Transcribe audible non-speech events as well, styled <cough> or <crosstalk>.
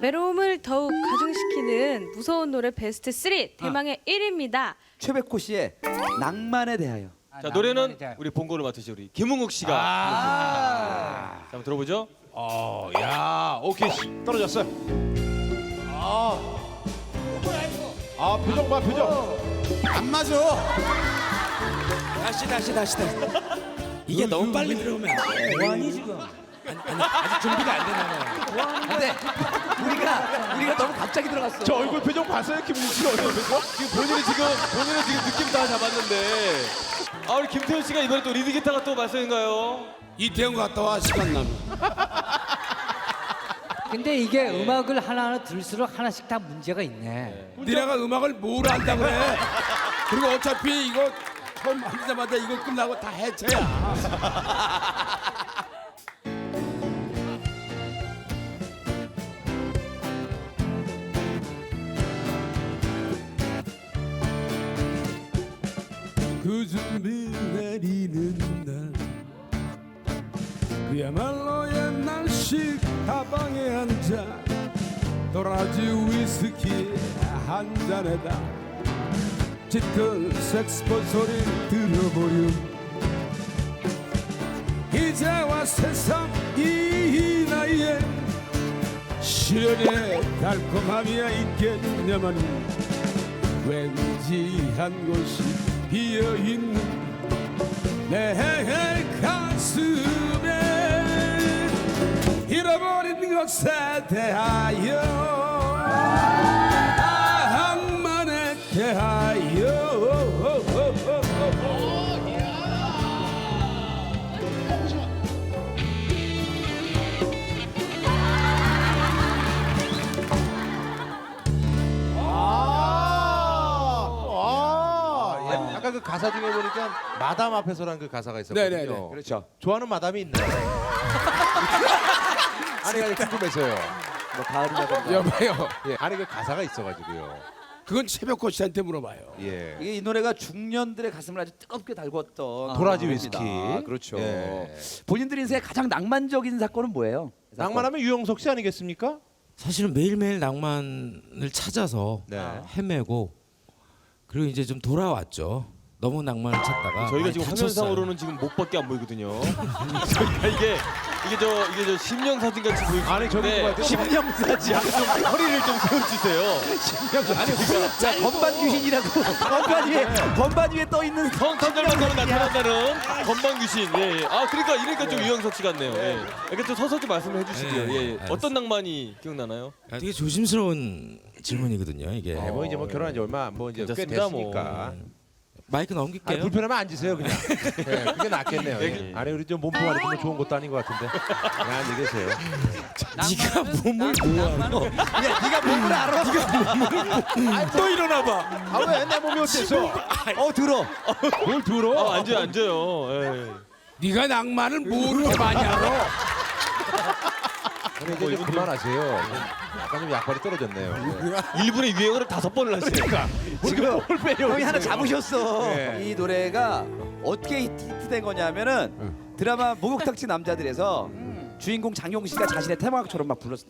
외로움을 더욱 가중시키는 무서운 노래 베스트 3 대망의 1위입니다. 최백호 씨의 낭만에 대하여. 자 노래는 우리 본고를 맡으신 우리 김웅욱 씨가 아. 자, 한번 들어보죠. 어, 야, 오케이 씨, 떨어졌어요. 아, 아 표정 봐 표정. 안 맞아. 다시 다시 다시 다시. 이게 너무 빨리 들어오면 안 돼. 뭐하니 지금? 아니, 아니 아직 준비가 안 되나 근데 우리가 우리가 너무 갑자기 들어갔어. 저 얼굴 표정 봤어요, 김웅 씨가 어떤 표정? 지금 본인이 지금 본인은 지금 느낌 다 잡았는데 아 우리 김태훈 씨가 이번에 또 리드 기타가 또 말씀인가요? 이태원 갔다 와 시간 나면. 근데 이게 음악을 하나하나 들을수록 하나씩 다 문제가 있네. 니네가 음악을 뭘 안다 그래? 그리고 어차피 이거 처음 하자마자 이거 끝나고 다 해체야. 그 준비 내리는 날. 그야말로 옛날식 가방에 앉아 도라지 위스키 한 잔에다 짙은 색스폰 소리 들어보렴. 이제와 새삼 이 나이에 시련의 달콤함이야 있겠냐만 왠지 한 곳이 비어있는 내 가슴에 잃어버린 것에 대하여 아, 아, 아까 그 가사 중에 보니까 마담 앞에서라는 그 가사가 있었거든요. 네네네. 그렇죠. 좋아하는 마담이 있나요? <laughs> 아니, 아니 궁금해서요. 뭐 가을이라든가. 여보요 예, 아니 그 가사가 있어가지고요. 그건 새벽꽃 씨한테 물어봐요 예. 이게 이 노래가 중년들의 가슴을 아주 뜨겁게 달궜던 도라지 노래입니다. 위스키. 그렇죠. 예. 본인들 인생의 가장 낭만적인 사건은 뭐예요? 낭만하면 유영석 씨 아니겠습니까? 사실은 매일매일 낭만을 찾아서 네. 헤매고 그리고 이제 좀 돌아왔죠. 너무 낭만을 찾다가 저희가 많이 지금 다쳤어요. 화면상으로는 지금 목밖에 안 보이거든요. 저희가 <laughs> 이게 이게 저 이게 저 심령 사진 같이 보이는데 아니 저기 누가 또 심령사지. 좀 허리를 좀 세워주세요. 자 건반 귀신이라고 건반 위에 건반 위에 떠 있는 성탄절만 되면 나타난다는 건방 귀신. 예, 예. 아 그러니까 이러니까 좀 유영석 씨 같네요. 예. 이렇게 좀 서서 좀 말씀을 해주시고요. 네, 예, 예. 알겠습니다. 어떤 낭만이 기억나나요? 아, 되게 조심스러운 질문이거든요. 이게 네, 뭐 이제 뭐 결혼한 지 얼마 뭐 이제 꽤 괜찮습니다, 뭐. 됐으니까. 마이크 아니, 넘길게요. 불편하면 앉으세요 그냥. <laughs> 네, 그게 낫겠네요. 예. 네. 아니 우리 좀 몸통 안에 뭐 좋은 것도 아닌 것 같은데. 그냥 앉아 계세요. 네가 몸을 모아로 야 네가 몸을 알아. <laughs> 또 일어나 봐 아왜 내 몸이 어때서? 어 들어. 뭘 들어? 아 앉아요, 앉아요. 예. 네가 낭만을 모르게 많이 알아 <laughs> 그래 이제 좀 그만하세요. 약간 좀 약발이 떨어졌네요. <laughs> 예. 일본의 유행어를 다섯 번을 하시니까. 지금 형이 하나 잡으셨어. 네. 이 노래가 어떻게 히트- 히트된 거냐면은 드라마 목욕탕치 남자들에서 주인공 장용 씨가 자신의 테마곡처럼 막 불렀어.